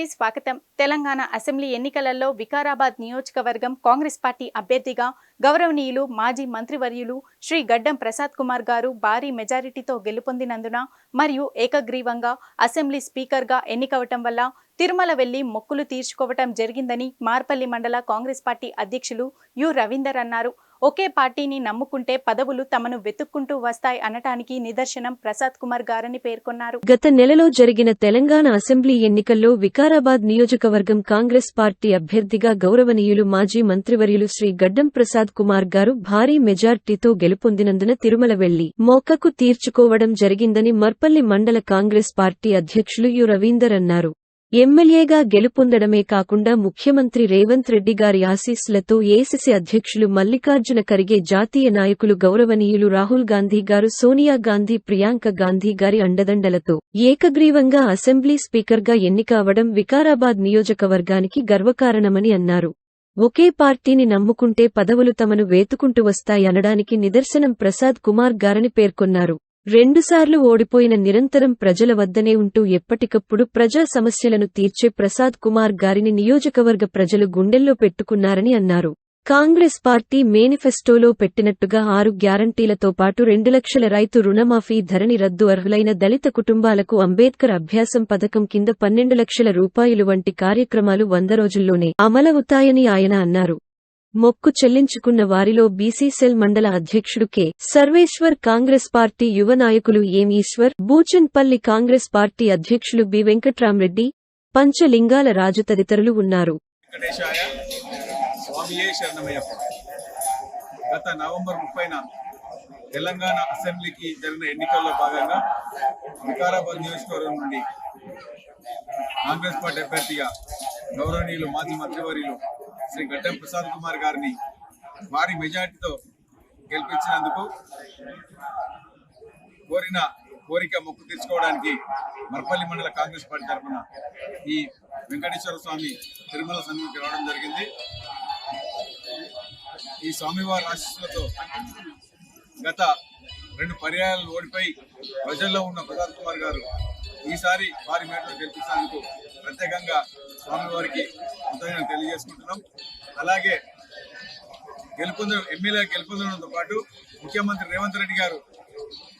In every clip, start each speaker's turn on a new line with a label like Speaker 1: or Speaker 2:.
Speaker 1: కి స్వాగతం. తెలంగాణ అసెంబ్లీ ఎన్నికలలో వికారాబాద్ నియోజకవర్గం కాంగ్రెస్ పార్టీ అభ్యర్థిగా గౌరవనీయులు మాజీ మంత్రివర్యులు శ్రీ గడ్డం ప్రసాద్ కుమార్ గారు భారీ మెజారిటీతో గెలుపొందినందున మరియు ఏకగ్రీవంగా అసెంబ్లీ స్పీకర్గా ఎన్నికవటం వల్ల తిరుమల వెళ్ళి మొక్కులు తీర్చుకోవటం జరిగిందని మార్పల్లి మండల కాంగ్రెస్ పార్టీ అధ్యక్షులు యు రవీందర్ అన్నారు. ఒకే పార్టీని నమ్ముకుంటే పదవులు తమను వెతుక్కుంటూ వస్తాయి అనటానికి నిదర్శనం ప్రసాద్ కుమార్ గారని పేర్కొన్నారు.
Speaker 2: గత నెలలో జరిగిన తెలంగాణ అసెంబ్లీ ఎన్నికల్లో వికారాబాద్ నియోజకవర్గం కాంగ్రెస్ పార్టీ అభ్యర్థిగా గౌరవనీయులు మాజీ మంత్రివర్యులు శ్రీ గడ్డం ప్రసాద్ కుమార్ గారు భారీ మెజార్టీతో గెలుపొందినందున తిరుమల వెళ్ళి మొక్కకు తీర్చుకోవడం జరిగిందని మర్పల్లి మండల కాంగ్రెస్ పార్టీ అధ్యక్షులు యు రవీందర్ అన్నారు. ఎమ్మెల్యేగా గెలుపొందడమే కాకుండా ముఖ్యమంత్రి రేవంత్ రెడ్డి గారి ఆశీస్సులతో ఏసీసీ అధ్యక్షులు మల్లికార్జున ఖర్గే జాతీయ నాయకులు గౌరవనీయులు రాహుల్ గాంధీ గారు సోనియా గాంధీ ప్రియాంక గాంధీ గారి అండదండలతో ఏకగ్రీవంగా అసెంబ్లీ స్పీకర్గా ఎన్నిక అవడం వికారాబాద్ నియోజకవర్గానికి గర్వకారణమని అన్నారు. ఒకే పార్టీని నమ్ముకుంటే పదవులు తమను వేతుకుంటూ వస్తాయనడానికి నిదర్శనం ప్రసాద్ కుమార్ గారని పేర్కొన్నారు. రెండుసార్లు ఓడిపోయిన నిరంతరం ప్రజల వద్దనే ఉంటూ ఎప్పటికప్పుడు ప్రజా సమస్యలను తీర్చే ప్రసాద్ కుమార్ గారిని నియోజకవర్గ ప్రజలు గుండెల్లో పెట్టుకున్నారని అన్నారు. కాంగ్రెస్ పార్టీ మేనిఫెస్టోలో పెట్టినట్టుగా ఆరు గ్యారంటీలతో పాటు రెండు లక్షల రైతు రుణమాఫీ ధరణి రద్దు అర్హులైన దళిత కుటుంబాలకు అంబేద్కర్ అభ్యాసం పథకం కింద పన్నెండు లక్షల రూపాయలు వంటి కార్యక్రమాలు వంద రోజుల్లోనే అమలవుతాయని ఆయన అన్నారు. మొక్కు చెల్లించుకున్న వారిలో బీసీసెల్ మండల అధ్యక్షుడు కె. సర్వేశ్వర్ కాంగ్రెస్ పార్టీ యువ నాయకులు ఎం. ఈశ్వర్ బూచన్పల్లి కాంగ్రెస్ పార్టీ అధ్యక్షులు బి. వెంకట్రామరెడ్డి పంచలింగాల రాజు తదితరులు ఉన్నారు.
Speaker 3: గత నవంబర్ ముప్పైన తెలంగాణ అసెంబ్లీకి జరిగిన ఎన్నికల్లో భాగంగా వికారాబాద్ నియోజకవర్గం నుండి కాంగ్రెస్ పార్టీ అభ్యర్థిగా గౌరవనీయులు మాజీ మంత్రివర్యులు శ్రీ గడ్డం ప్రసాద్ కుమార్ గారిని భారీ మెజార్టీతో గెలిపించినందుకు కోరిన కోరిక మొక్కు తీర్చుకోవడానికి మర్పల్లి మండల కాంగ్రెస్ పార్టీ తరఫున ఈ వెంకటేశ్వర స్వామి తిరుమల సన్నిధికి రావడం జరిగింది. ఈ స్వామివారి ఆశీస్సులతో గత రెండు పర్యాయాలు ఓడిపోయి ప్రజల్లో ఉన్న ప్రసాద్ కుమార్ గారు ఈసారి వారి మేటలో గెలిపించినందుకు ప్రత్యేకంగా స్వామివారికి కృతజ్ఞతలు తెలియజేసుకుంటున్నాం. అలాగే గెలుపొంద ఎమ్మెల్యే గెలుపొందడంతో పాటు ముఖ్యమంత్రి రేవంత్ రెడ్డి గారు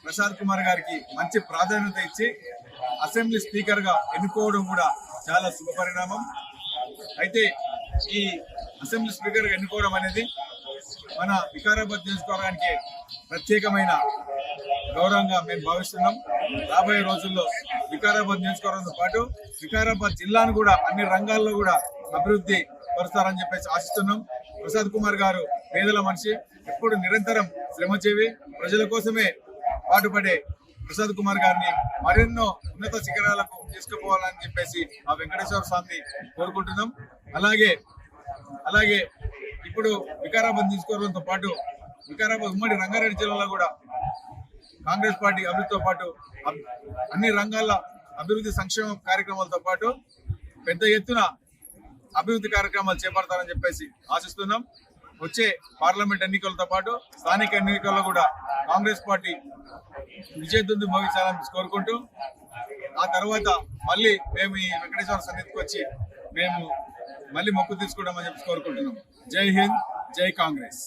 Speaker 3: ప్రసాద్ కుమార్ గారికి మంచి ప్రాధాన్యత ఇచ్చి అసెంబ్లీ స్పీకర్గా ఎన్నుకోవడం కూడా చాలా శుభపరిణామం. అయితే ఈ అసెంబ్లీ స్పీకర్గా ఎన్నుకోవడం అనేది మన వికారాబాద్ నియోజకవర్గానికి ప్రత్యేకమైన గౌరవంగా మేము భావిస్తున్నాం. రాబోయే రోజుల్లో వికారాబాద్ నియోజకవర్గంతో పాటు వికారాబాద్ జిల్లాను కూడా అన్ని రంగాల్లో కూడా అభివృద్ధి పరుస్తారని చెప్పేసి ఆశిస్తున్నాం. ప్రసాద్ కుమార్ గారు పేదల మనిషి ఎప్పుడు నిరంతరం శ్రమజీవి ప్రజల కోసమే పాటుపడే ప్రసాద్ కుమార్ గారిని మరెన్నో ఉన్నత శిఖరాలకు తీసుకుపోవాలని చెప్పేసి ఆ వెంకటేశ్వర స్వామిని కోరుకుంటున్నాం. అలాగే అలాగే ఇప్పుడు వికారాబాద్ తీసుకోవడంతో పాటు వికారాబాద్ ఉమ్మడి రంగారెడ్డి జిల్లాలో కూడా కాంగ్రెస్ పార్టీ అభివృద్ధితో పాటు అబ్- అన్ని రంగాల అభివృద్ధి సంక్షేమ కార్యక్రమాలతో పాటు పెద్ద ఎత్తున అభివృద్ధి కార్యక్రమాలు చేపడతారని చెప్పేసి ఆశిస్తున్నాం. వచ్చే పార్లమెంట్ ఎన్నికలతో పాటు స్థానిక ఎన్నికల్లో కూడా కాంగ్రెస్ పార్టీ విజయదుంది భవించాలని కోరుకుంటూ ఆ తర్వాత మళ్ళీ మేము ఈ వెంకటేశ్వర సన్నిధికి వచ్చి మేము మళ్ళీ మొక్కు తీసుకుంటామని చెప్పి కోరుకుంటున్నాం. జై హింద్ జై కాంగ్రెస్.